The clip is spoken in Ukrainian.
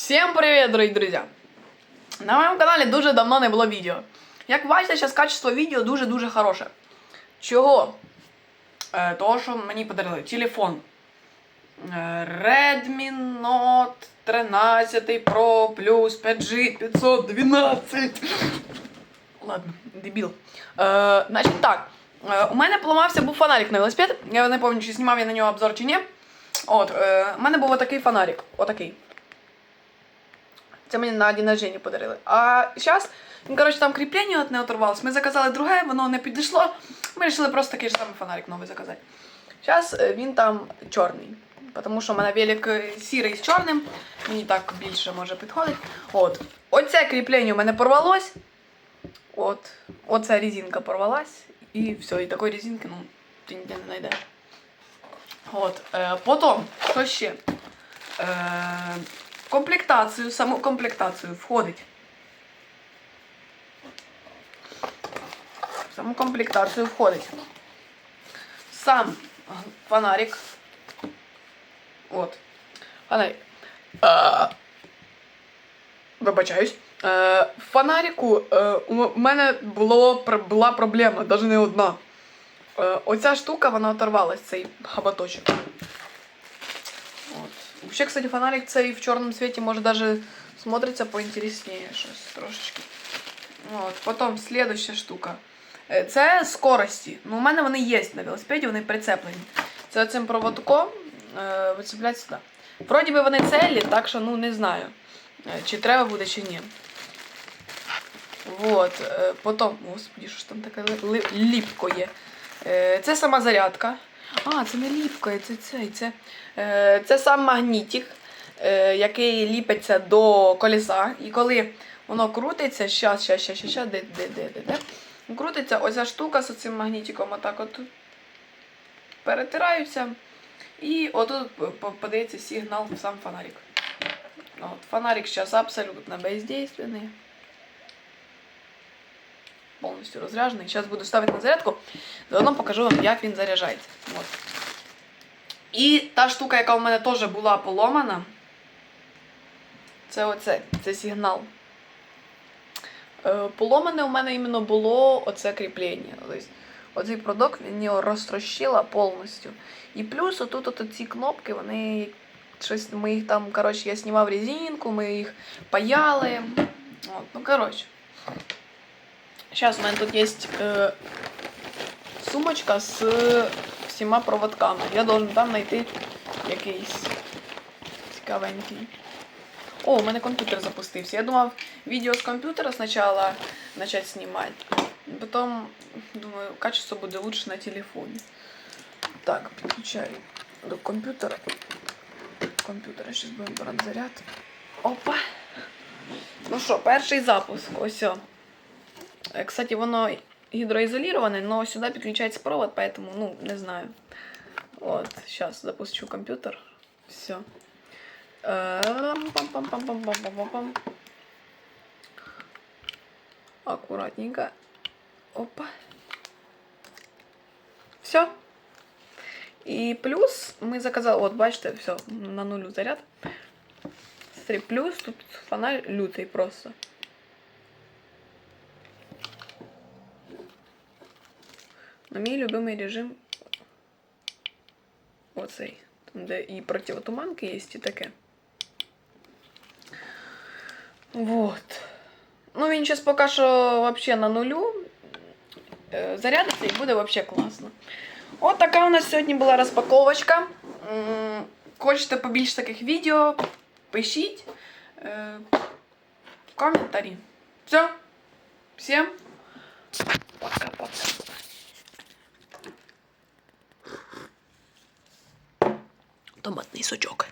Всем привет, дорогі друзі! На моєму каналі дуже давно не було відео. Як бачите, зараз качество відео дуже-дуже хороше. Чого? Е, того, що мені подарили телефон. Е, Redmi Note 13 Pro Plus 5G 512. Ладно, дебіл. Е, значить так. Е, у мене поламався був фонарик на велосипед. Я не пам'ятаю, чи знімав я на нього обзор чи ні. От, е, у мене був отакий фонарик. Отакий. Це мені на день рождения подарили. А зараз, коротше, там кріплення от не оторвалось. Ми заказали друге, воно не підійшло. Ми вирішили просто такий ж самий фонарик новий заказати. Зараз він там чорний. Тому що в мене велик е, сірий з чорним. Мені так більше може підходить. От. Оце кріплення у мене порвалось. От. Оця резинка порвалась. І все. І такої резинки, ну, ти ніде не знайдеш. От. Е, потім, що ще? Е, комплектацію, саму комплектацію входить. Саму комплектацію входить. Сам фонарик. От. Фонарик. Е, Вибачаюсь. Е, фонарику е, у мене було, була проблема, навіть не одна. Оця штука, вона оторвалась, цей хоботочок. От. Вообще, кстати, фонарик цей в чорному світі може даже смотриться поінтересніше щось трошечки. От. Потім слідуща штука. Е, Це скорості. Ну, у мене вони є на велосипеді, вони прицеплені. Це цим проводком е, вицеплять сюди. Вроді би вони целі, так що ну не знаю, е, чи треба буде, чи ні. Вот. е, Потім, господи, що ж там таке ли- ли- ліпко є. Е, Це сама зарядка. А, це не ліпка, це цей. Це, е, це сам магнітик, е, який ліпиться до колеса. І коли воно крутиться, щас, щас, щас, щас, щас, де, де, де, де, де. Крутиться оця штука з цим магнітиком, отак от перетираються. І отут подається сигнал в сам фонарик. От, фонарик зараз абсолютно бездейственний. Повністю розряджений. Зараз буду ставити на зарядку, заодно покажу вам, як він заряджається. От. І та штука, яка у мене теж була поломана, це оце, це сигнал. Е, поломане у мене іменно було оце кріплення. Оцей продукт він його розтрощила повністю. І плюс отут от ці кнопки, вони щось ми їх там, коротше, я знімав резинку, ми їх паяли. От, ну, коротше. Сейчас у мене тут є е, сумочка з всіма проводками. Я должен там знайти якийсь цікавенький. О, у мене комп'ютер запустився. Я думав відео з комп'ютера спочатку почати знімати. Потім, думаю, качество буде лучше на телефоні. Так, підключаю до комп'ютера. Комп'ютера зараз будемо брати заряд. Опа. Ну що, перший запуск. Ось. Э, Кстати, воно гидроизолированное, но сюда підключається провод, поэтому, ну, не знаю. Вот, сейчас запущу компьютер. Все. Пам-пам-пам-пам-пам-пам-пам-пам. Аккуратненько. Опа. Все. І плюс ми заказали, от бачите, все, на нулю заряд. Смотри, плюс тут фонарь лютий просто. На мій любимий режим оцей. Там, де і противотуманки є, і таке. Вот. Ну, він зараз поки що вообще на нулю. Е, Зарядиться і буде вообще класно. От така у нас сьогодні була розпаковочка. М, Хочете побільше таких відео? Пишіть е, в коментарі. Все. Всім Томатний сочок.